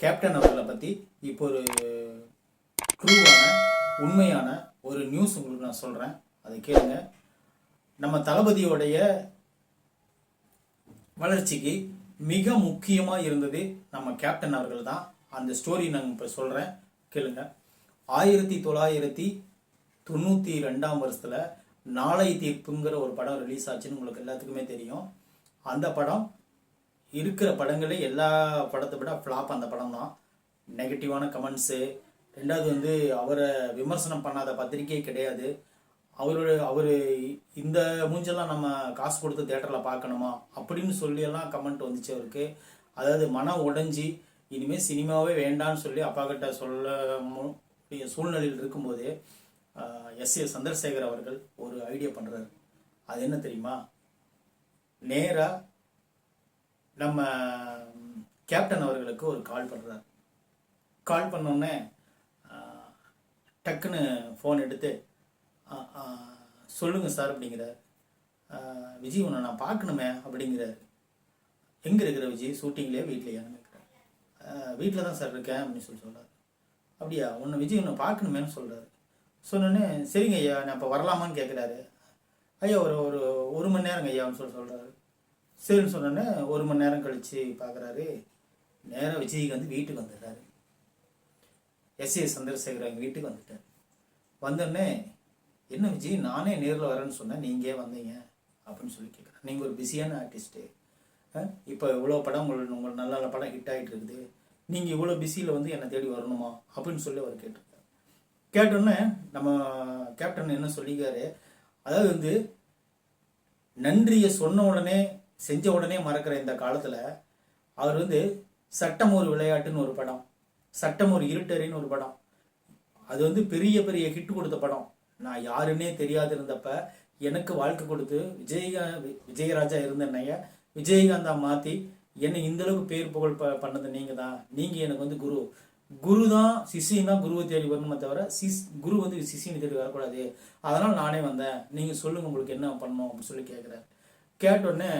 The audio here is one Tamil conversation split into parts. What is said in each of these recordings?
கேப்டன் அவர்களை பற்றி இப்போ ஒரு ட்ரூவான உண்மையான ஒரு நியூஸ் உங்களுக்கு நான் சொல்கிறேன் அதை கேளுங்க. நம்ம தளபதியோடைய வளர்ச்சிக்கு மிக முக்கியமாக இருந்தது நம்ம கேப்டன் அவர்கள் தான் அந்த ஸ்டோரி நான் இப்போ சொல்கிறேன் கேளுங்க. ஆயிரத்தி தொள்ளாயிரத்தி தொண்ணூற்றி ரெண்டாம் வருஷத்தில் நாளை தீர்ப்புங்கிற ஒரு படம் ரிலீஸ் ஆச்சுன்னு உங்களுக்கு எல்லாத்துக்குமே தெரியும். அந்த படம் இருக்கிற படங்களே எல்லா படத்தை விட ஃப்ளாப் அந்த படம் தான். நெகட்டிவான கமெண்ட்ஸு ரெண்டாவது வந்து அவரை விமர்சனம் பண்ணாத பத்திரிக்கையே கிடையாது. அவரோட அவர் இந்த மூஞ்செல்லாம் நம்ம காசு கொடுத்து தேட்டரில் பார்க்கணுமா? அப்படின்னு சொல்லியெல்லாம் கமெண்ட் வந்துச்சு அவருக்கு. அதாவது மனம் உடைஞ்சி இனிமேல் சினிமாவே வேண்டான்னு சொல்லி அப்பா கிட்ட சொல்ல சூழ்நிலையில் இருக்கும்போது எஸ். ஏ. சந்திரசேகர் அவர்கள் ஒரு ஐடியா பண்ணுறாரு அது என்ன தெரியுமா? நேராக நம்ம கேப்டன் அவர்களுக்கு ஒரு கால் பண்ணுறாரு கால் பண்ணோடனே டக்குன்னு ஃபோன் எடுத்து சொல்லுங்கள் சார் அப்படிங்கிறார். விஜய் உன்னை நான் பார்க்கணுமே அப்படிங்கிறாரு. எங்கே இருக்கிற விஜய்? ஷூட்டிங்லேயே வீட்லையான்னு கேட்குறேன் வீட்டில் தான் சார் இருக்கேன் அப்படின்னு சொல்லி சொல்கிறார் அப்படியா? உன்னை விஜய் உன்னை பார்க்கணுமேன்னு சொல்கிறாரு சொன்னோன்னே சரிங்க ஐயா நான் இப்போ வரலாமான்னு கேட்குறாரு ஐயா ஒரு ஒரு ஒரு மணி நேரங்க ஐயான்னு சொல்லி சொல்கிறாரு சரின்னு சொன்னோன்னே ஒரு மணி நேரம் கழித்து பார்க்குறாரு நேராக விஜய்க்கு வந்து வீட்டுக்கு வந்துடுறாரு. எஸ் ஏ சந்திரசேகர் எங்கள் வீட்டுக்கு வந்துட்டார். வந்தோடனே என்ன விஜய் நானே நேரில் வரேன்னு சொன்னேன் நீங்கள் வந்தீங்க? அப்படின்னு சொல்லி கேட்குறேன் நீங்கள் ஒரு பிஸியான ஆர்டிஸ்ட்டு. இப்போ இவ்வளோ படம் உங்கள் உங்கள் நல்ல நல்ல படம் ஹிட் ஆகிட்டு இருக்குது. நீங்கள் இவ்வளோ பிஸியில் வந்து என்னை தேடி வரணுமா? அப்படின்னு சொல்லி அவர் கேட்டிருக்காரு. கேட்டோன்னே நம்ம கேப்டன் என்ன சொல்லிக்காரு? அதாவது வந்து நன்றியை சொன்ன உடனே செஞ்ச உடனே மறக்கிற இந்த காலத்தில் அவர் வந்து சட்டம் ஒரு விளையாட்டுன்னு ஒரு படம் சட்டம் ஒரு இருட்டறின்னு ஒரு படம். அது வந்து பெரிய பெரிய ஹிட் கொடுத்த படம். நான் யாருன்னே தெரியாது இருந்தப்ப எனக்கு வாழ்க்கை கொடுத்து விஜயகா விஜயராஜா இருந்த விஜயகாந்தா மாற்றி என்னை இந்த அளவுக்கு பேர் புகழ் ப பண்ணது நீங்கள் தான். நீங்கள் எனக்கு வந்து குரு. குரு தான் சிஷியன் தான் குருவை தேடி வரணுமே தவிர சிஸ் குரு வந்து சிஷியனை தேடி வரக்கூடாது. அதனால் நானே வந்தேன். நீங்கள் சொல்லுங்கள் உங்களுக்கு என்ன பண்ணணும் அப்படின்னு சொல்லி கேட்குறாரு கேட்டோடனே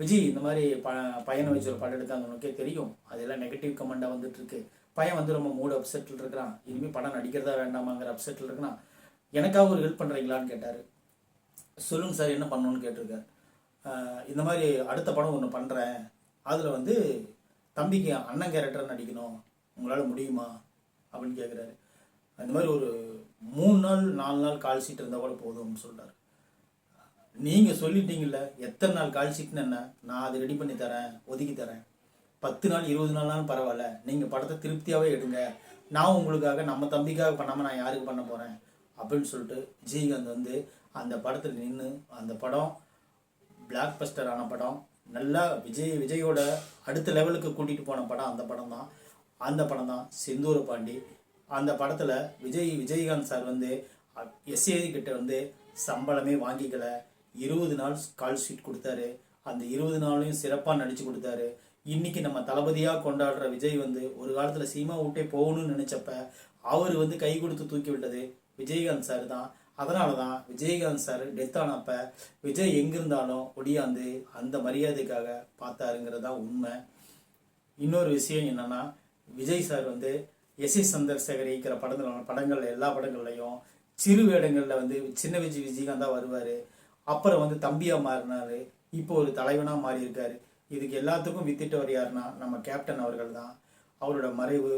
விஜய் இந்த மாதிரி ப பையனை வச்சு ஒரு படம் எடுத்தாங்க உனக்கே தெரியும். அதெல்லாம் நெகட்டிவ் கமெண்டாக வந்துட்டுருக்கு. பையன் வந்து ரொம்ப மூடு அப்செட்டில் இருக்கிறான். இனிமேல் படம் நடிக்கிறதா வேண்டாமாங்கிற அப்செட்டில் இருக்கிறான். எனக்காக ஒரு ஹெல்ப் பண்ணுறீங்களான்னு கேட்டார். சொல்லுங்க சார் என்ன பண்ணணும்னு கேட்டிருக்காரு. இந்த மாதிரி அடுத்த படம் ஒன்று பண்ணுறேன் அதில் வந்து தம்பிக்கு அண்ணன் கேரக்டர் நடிக்கணும். உங்களால் முடியுமா? அப்படின்னு கேட்குறாரு அந்த மாதிரி ஒரு மூணு நாள் நாலு நாள் கால் சீட் இருந்தால் கூட போதும்னு சொல்கிறார் நீங்கள் சொல்லிட்டீங்கல்ல எத்தனை நாள் கால் ஷீட்னு என்ன நான் அதை ரெடி பண்ணி தரேன் ஒதுக்கி தரேன். பத்து நாள் இருபது நாள்னாலும் பரவாயில்ல. நீங்கள் படத்தை திருப்தியாகவே எடுங்க. நான் உங்களுக்காக நம்ம தம்பிக்காக பண்ணாமல் நான் யாருக்கு பண்ண போகிறேன் அப்படின்னு சொல்லிட்டு விஜயகாந்த் வந்து அந்த படத்தில் நின்று அந்த படம் பிளாக் பஸ்டரான ஆன படம் நல்லா விஜய் விஜயோட அடுத்த லெவலுக்கு கூட்டிகிட்டு போன படம் அந்த படம் தான். அந்த படம் தான். செந்தூர பாண்டி. அந்த படத்தில் விஜய் விஜயகாந்த் சார் வந்து எஸ்ஏ கிட்ட வந்து சம்பளமே வாங்கிக்கலை. இருபது நாள் கால் ஷீட் கொடுத்தாரு. அந்த இருபது நாளையும் சிறப்பாக நடித்து கொடுத்தாரு. இன்னைக்கு நம்ம தளபதியாக கொண்டாடுற விஜய் வந்து ஒரு காலத்தில் சீமா விட்டே போகணும்னு நினச்சப்ப அவர் வந்து கை கொடுத்து தூக்கி விட்டது விஜயகாந்த் சார் தான். அதனால தான் விஜயகாந்த் சார் டெத் ஆனப்ப விஜய் எங்கிருந்தாலும் ஒடியாந்து அந்த மரியாதைக்காக பார்த்தாருங்கிறது தான் உண்மை. இன்னொரு விஷயம் என்னன்னா விஜய் சார் வந்து எஸ் எஸ் சந்திரசேகர் இயக்கிற படங்கள் படங்கள் எல்லா படங்கள்லையும் சிறு வேடங்களில் வந்து சின்ன விஜய் விஜயகாந்த் தான் வருவார். அப்புறம் வந்து தம்பியாக மாறினாரு. இப்போ ஒரு தலைவனாக மாறி இருக்காரு இதுக்கு எல்லாத்துக்கும் வித்திட்டவர் யாருன்னா நம்ம கேப்டன் அவர்கள் தான் அவரோட மறைவு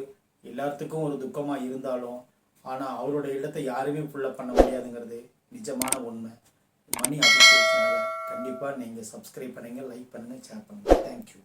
எல்லாத்துக்கும் ஒரு துக்கமாக இருந்தாலும் ஆனால் அவரோட இடத்தை யாருமே ஃபுல்லாக பண்ண முடியாதுங்கிறது நிஜமான உண்மை. மணி அபிஷேக் சேனலை நீங்கள் நீங்க சப்ஸ்கிரைப் பண்ணுங்கள் லைக் பண்ணுங்கள் ஷேர் பண்ணுங்கள் தேங்க்யூ